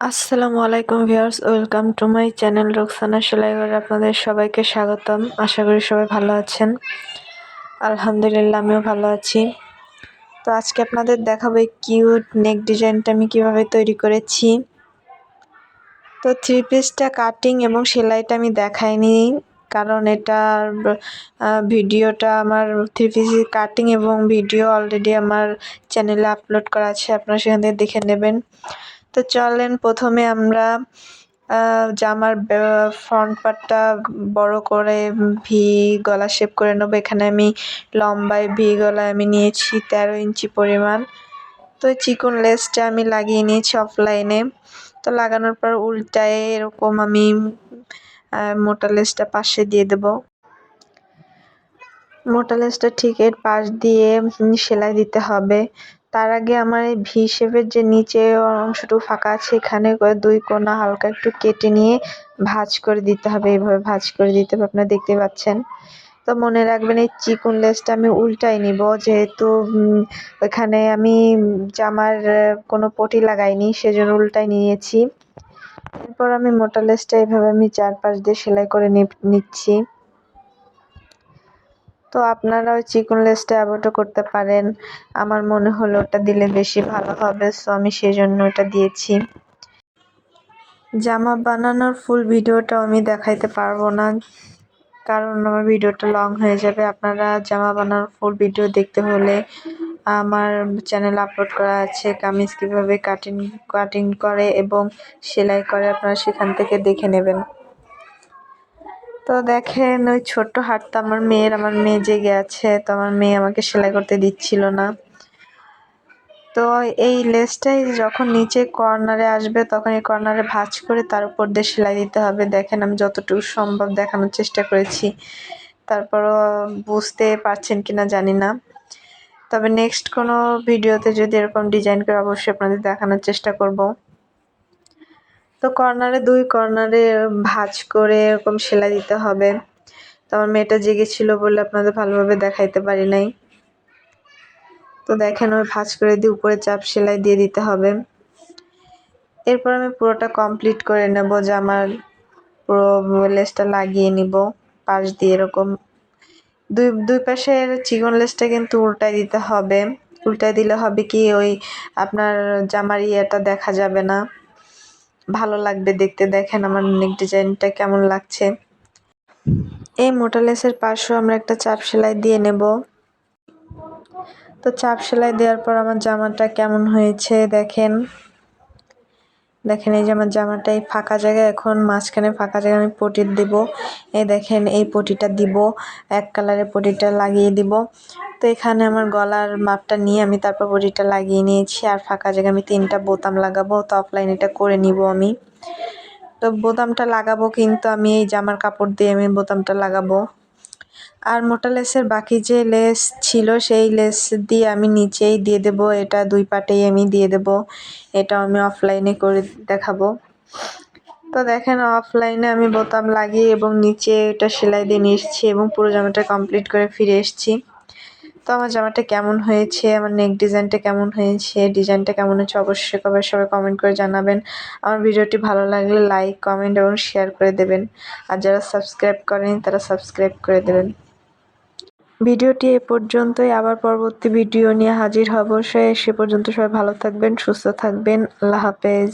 আসসালামু আলাইকুম viewers, welcome to my channel Roksana সেলাইঘরে আপনাদের সবাইকে স্বাগতম। আশা করি সবাই ভালো আছেন। আলহামদুলিল্লাহ, আমিও ভালো আছি। তো আজকে আপনাদের দেখাবো কিউট নেক ডিজাইনটা আমি কীভাবে তৈরি করেছি। তো থ্রি পিসটা কাটিং এবং সেলাইটা আমি দেখাইনি, কারণ এটার ভিডিওটা আমার থ্রি পিস কাটিং এবং ভিডিও অলরেডি আমার চ্যানেলে আপলোড করা আছে, আপনারা সেখান থেকে দেখে নেবেন। তো চলেন প্রথমে আমরা জামার ফ্রন্ট পার্টটা বড় করে ভি গলা শেপ করে নেব। এখানে আমি লম্বায় ভি গলায় আমি নিয়েছি তেরো ইঞ্চি পরিমাণ। তো চিকন লেসটা আমি লাগিয়ে নিয়েছি অফলাইনে তো লাগানোর পর উল্টায় এরকম আমি মোটা লেসটা পাশে দিয়ে দেব। মোটা লেসটা ঠিক এর পাশ দিয়ে সেলাই দিতে হবে। তার আগে আমার এই ভি শেপের যে নিচে অংশটুকু ফাঁকা আছে, এখানে দুই কোনা হালকা একটু কেটে নিয়ে ভাঁজ করে দিতে হবে। এইভাবে ভাঁজ করে দিতে হবে, আপনারা দেখতে পাচ্ছেন। তো মনে রাখবেন এই চিকন লেসটা আমি উল্টাই নিব, যেহেতু ওইখানে আমি জামার কোনো পটি লাগাইনি, সেজন্য উল্টাই নিয়েছি। এরপর আমি মোটা লেসটা এভাবে আমি চারপাশ দিয়ে সেলাই করে নিচ্ছি। তো আপনারা ওই চিকন লেসটা অ্যাভয়েডও করতে পারেন। আমার মনে হলো ওটা দিলে বেশি ভালো হবে সো আমি সেই জন্য ওটা দিয়েছি। জামা বানানোর ফুল ভিডিওটাও আমি দেখাইতে পারব না, কারণ আমার ভিডিওটা লং হয়ে যাবে। আপনারা জামা বানানোর ফুল ভিডিও দেখতে হলে আমার চ্যানেল আপলোড করা আছে, কামিজ কীভাবে কাটিং কাটিং করে এবং সেলাই করে আপনারা সেখান থেকে দেখে নেবেন। তো দেখেন, ওই ছোট্ট হাটটা আমার মেয়ের, আমার মেয়ে জেগে আছে তো আমার মেয়ে আমাকে সেলাই করতে দিচ্ছিল না। তো এই লেসটাই যখন নিচে কর্নারে আসবে, তখন এই কর্নারে ভাঁজ করে তার উপর দিয়ে সেলাই দিতে হবে। দেখেন, আমি যতটুকু সম্ভব দেখানোর চেষ্টা করেছি। তারপরও বুঝতে পারছেন কিনা জানি না। তবে নেক্সট কোনো ভিডিওতে যদি এরকম ডিজাইন করে, অবশ্যই আপনাদের দেখানোর চেষ্টা করব। তো কর্নারে দুই কর্নারে ভাঁজ করে এরকম সেলাই দিতে হবে। তো আমার মেয়েটা জেগেছিল বলে আপনাদের ভালোভাবে দেখাইতে পারি নাই। তো দেখেন ওই ভাঁজ করে দিয়ে উপরে চাপ সেলাই দিয়ে দিতে হবে। এরপর আমি পুরোটা কমপ্লিট করে নেব জামার পুরো লেসটা লাগিয়ে নিব পাশ দিয়ে এরকম। দুই দুই পাশের চিকন লেসটা কিন্তু উল্টাই দিতে হবে। উল্টাই দিলে হবে কি ওই আপনার জামার ইয়েটা দেখা যাবে না। ভালো লাগবে দেখতে। দেখেন আমার নেক ডিজাইনটা কেমন লাগছে। এই মোটা লেসের পাশেও আমরা একটা চাপ সেলাই দিয়ে নেব। তো চাপ সেলাই দেওয়ার পর আমার জামাটা কেমন হয়েছে দেখেন। দেখেন এই যে আমার জামাটা এই ফাঁকা জায়গায় এখন, মাঝখানে ফাঁকা জায়গায় আমি পটি দিব। এই দেখেন এই পটিটা দিব, এক কালারের পটিটা লাগিয়ে দিব। তো এখানে আমার গলার মাপটা নিয়ে আমি তারপর বড়িটা লাগিয়ে নিয়েছি। আর ফাঁকা জায়গায় আমি তিনটা বোতাম লাগাবো। তো অফলাইন এটা করে নিব আমি। তো বোতামটা লাগাবো কিন্তু আমি এই জামার কাপড় দিয়ে আমি বোতামটা লাগাবো। আর মোটা লেসের বাকি যে লেস ছিল, সেই লেস দিয়ে আমি নিচেই দিয়ে দেব। এটা দুই পাটেই আমি দিয়ে দেব। এটা আমি অফলাইনে করে দেখাবো। তো দেখেন অফলাইনে আমি বোতাম লাগিয়ে এবং নিচে এটা সেলাই দিয়ে নিয়ে এসেছি এবং পুরো জামাটা কমপ্লিট করে ফিরে এসেছি। তো আমার জামাটা কেমন হয়েছে, আমার নেক ডিজাইনটা কেমন হয়েছে ডিজাইনটা কেমন হয়েছে অবশ্যই কবে সবাই কমেন্ট করে জানাবেন। আমার ভিডিওটি ভালো লাগলে লাইক কমেন্ট এবং শেয়ার করে দেবেন। আর যারা সাবস্ক্রাইব করেন, তারা সাবস্ক্রাইব করে দেবেন। ভিডিওটি এ পর্যন্তই, আবার পরবর্তী ভিডিও নিয়ে হাজির হব। সে পর্যন্ত সবাই ভালো থাকবেন, সুস্থ থাকবেন। আল্লাহ হাফেজ।